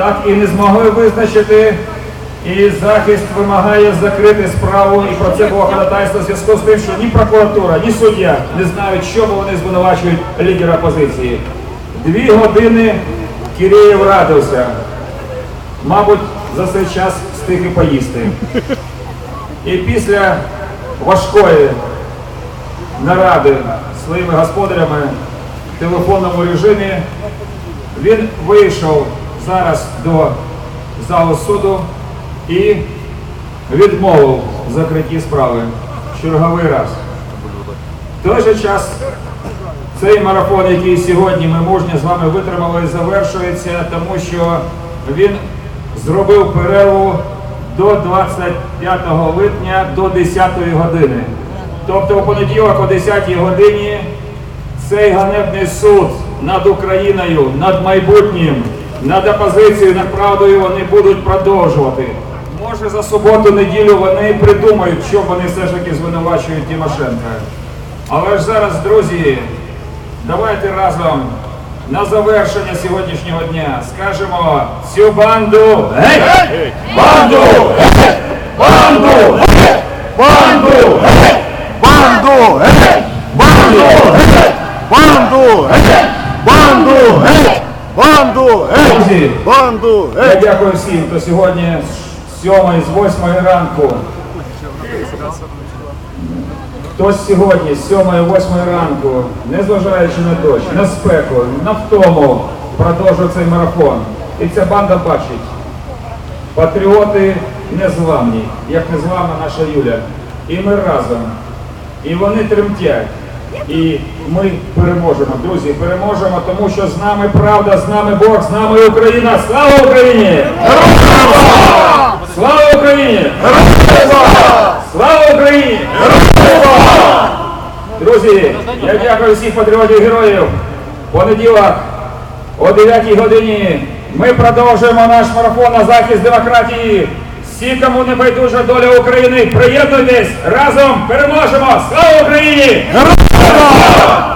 так і не змогли визначити. І захист вимагає закрити справу, і про це було ходатайство в зв'язку з тим, що ні прокуратура, ні суддя не знають, що вони звинувачують лідера опозиції. Дві години Кирієв радився. Мабуть, за цей час встиг і поїсти. І після важкої наради своїми господарями в телефонному режимі він вийшов зараз до залу суду і відмовив закритті справи черговий раз. В той же час цей марафон, який сьогодні ми мужньо з вами витримали, завершується, тому що він зробив перерву до 25 липня до 10 години. Тобто у понеділок о 10 годині цей ганебний суд над Україною, над майбутнім, над опозицією, над правдою вони будуть продовжувати. Може за суботу-неділю вони придумають, що вони все ж таки звинувачують Тимошенка. Але ж зараз, друзі, давайте разом на завершення сьогоднішнього дня скажемо цю банду геть! Банду! Геть! Банду! Геть! Банду! Геть! Банду! Геть! Банду! Геть! Банду! Геть! Банду! Геть! Банду! Геть! Друзі, Банду! я Геть! дякую всім, хто сьогодні з 7 з 8 ранку. Хтось сьогодні з 7 8 ранку, незважаючи на дощ, на спеку, на втому, продовжує цей марафон. І ця банда бачить. Патріоти незламні, як незламна наша Юля. І ми разом. І вони тремтять. І ми переможемо, друзі, переможемо, тому що з нами правда, з нами Бог, з нами Україна. Слава Україні! Слава Україні! Слава Україні! Друзі, я дякую всіх патріотів героїв. Понеділок о 9 годині ми продовжуємо наш марафон на захист демократії. Всі, кому не байдужа доля України, приєднуйтесь разом переможемо! Слава Україні! Геть!